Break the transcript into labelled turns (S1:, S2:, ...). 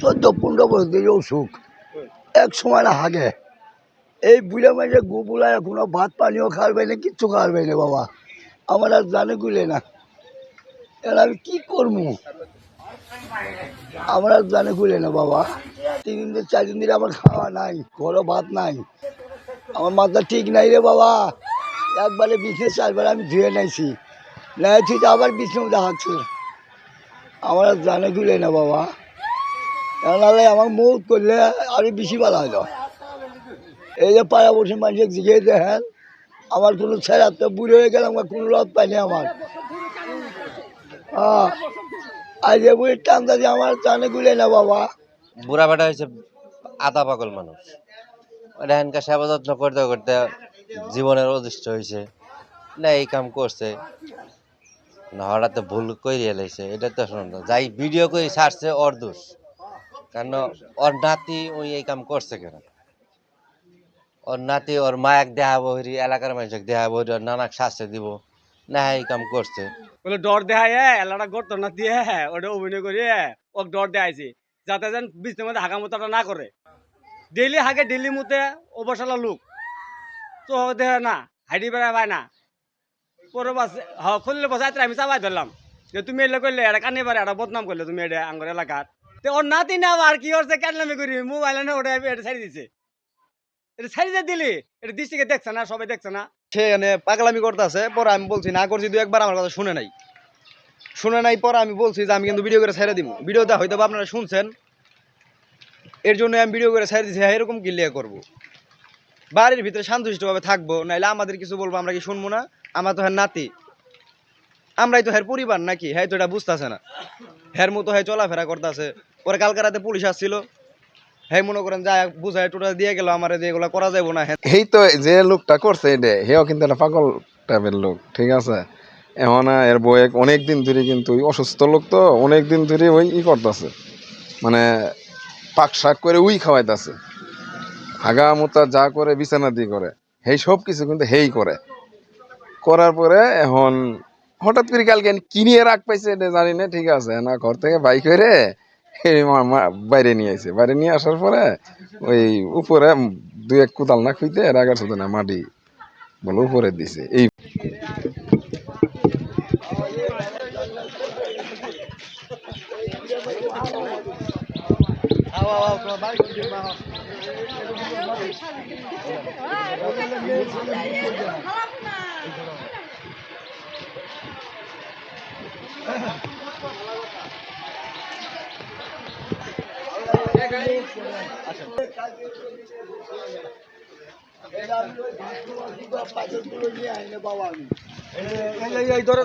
S1: চোদ্দ, পনেরো বছর ধরে অসুখ। এক সময় না হাগে। এই বুড়ে মাঝে গু বুলায় কোনো ভাত পানিও খাওয়াবে না কিচ্ছু খাওয়াবে না বাবা। আমার আর জানে গুলে না। এর আমি কি করব? আমার আর জানে গুলে না বাবা। তিন দিন চার দিন ধরে আমার খাওয়া নাই কোনো ভাত নাই। আমার মাথা ঠিক নাই রে বাবা। একবারে বিছনে, চারবার আমি ধুয়ে নাইছি নাই ঠিক আবার বিছনে দেখাচ্ছে আমার আর জানে গুলে না বাবা। নাহলে আমার মুখ করলে আরও বেশি ভালো হলো এই যে পাড়া বসে মানুষের জিগে দেখেন, আমার কোনো ছেড়া তো বুড়ো হয়ে গেলাম আমার কোনো রথ পাইনি আমার। হ্যাঁ আর যে বুড়ির টানটা যে আমার জানে গুলে না বাবা।
S2: বুড়া বেটা হয়েছে আধা পাগল মানুষ। এখানকার সেবা যত্ন করতে করতে জীবনের অদৃষ্ট হয়েছে না, এই কাম করছে। না, হঠাৎ ভুল করে এলাইছে এটা তো শোনো, যাই ভিডিও করে ছাড়ছে ওর দোষ। কারণ ওর নাতি ওই এই কাম করছে কেন? ওর নাতি, ওর মায়াক দেহা বহরি এলাকার মানুষকে দেহা বহরি ওর নানাক শাস্তি দিব। না এই কাম করছে।
S3: বলে ডর দেখায় এলাটা গর্ত না দিয়ে ওটা অভিনয় করি ওক ডর দেখাইছি। যাতে যেন বিছনের মধ্যে হাগা মতাটা না করে। ডেইলি হাগে ডেইলি মুতে অবসালা লোক। তো দেহে না হাইডি বেড়া পায় না। পরে বাস, হ, খুললে বসাইতে আমি চাবাই ধরলাম। যে তুমি এলে করলে এটা কানে পারে এটা বদনাম করলে তুমি এটা আঙ্গর এলাকার।
S4: আপনারা শুনছেন। এর জন্য আমি ভিডিও করে ছেড়ে দিচ্ছি হ্যাঁ এরকম কি লিয়ে করব? বাড়ির ভিতরে শান্তশিষ্টভাবে থাকব নাহলে আমাদের কিছু বলব, আমরা কি শুনব না? আমার তো হ্যাঁ নাতি। আমরাই তো হ্যার পরিবার নাকি? হ্যাঁ তো এটা বুঝতেছে না। হ্যার মতো হ্যাঁ চলাফেরা করতেছে। পরে কালকে রাতে পুলিশ আসছিল। হ্যাঁ মনে করেন, যা বুঝায় টোটা দিয়ে গেল আমার এগুলো করা যাব না।
S5: এই তো, যে লোকটা করছে এটা, হেও কিন্তু একটা পাগল টাইপের লোক, ঠিক আছে? এখন এর বয়ে অনেক দিন ধরে কিন্তু অসুস্থ লোক তো, অনেক দিন ধরে ওই ই করতেছে। মানে পাক শাক করে উই খাওয়াইতেছে। হাগা মোতা যা করে, বিছানা দিয়ে করে। সেই সব কিছু কিন্তু হেই করে। করার পরে এখন হঠাৎ করে কালকে কিনিয়ে রাখ পাইছে এটা জানি না, ঠিক আছে? না, ঘর থেকে বাইক করে বাইরে নিয়ে আসে বাইরে নিয়ে আসার পরে ওই উপরে দু এক কোদাল না খুঁজতে রাগার সাথে না মাটি বলে উপরে দিছে। এই
S4: এই ধরে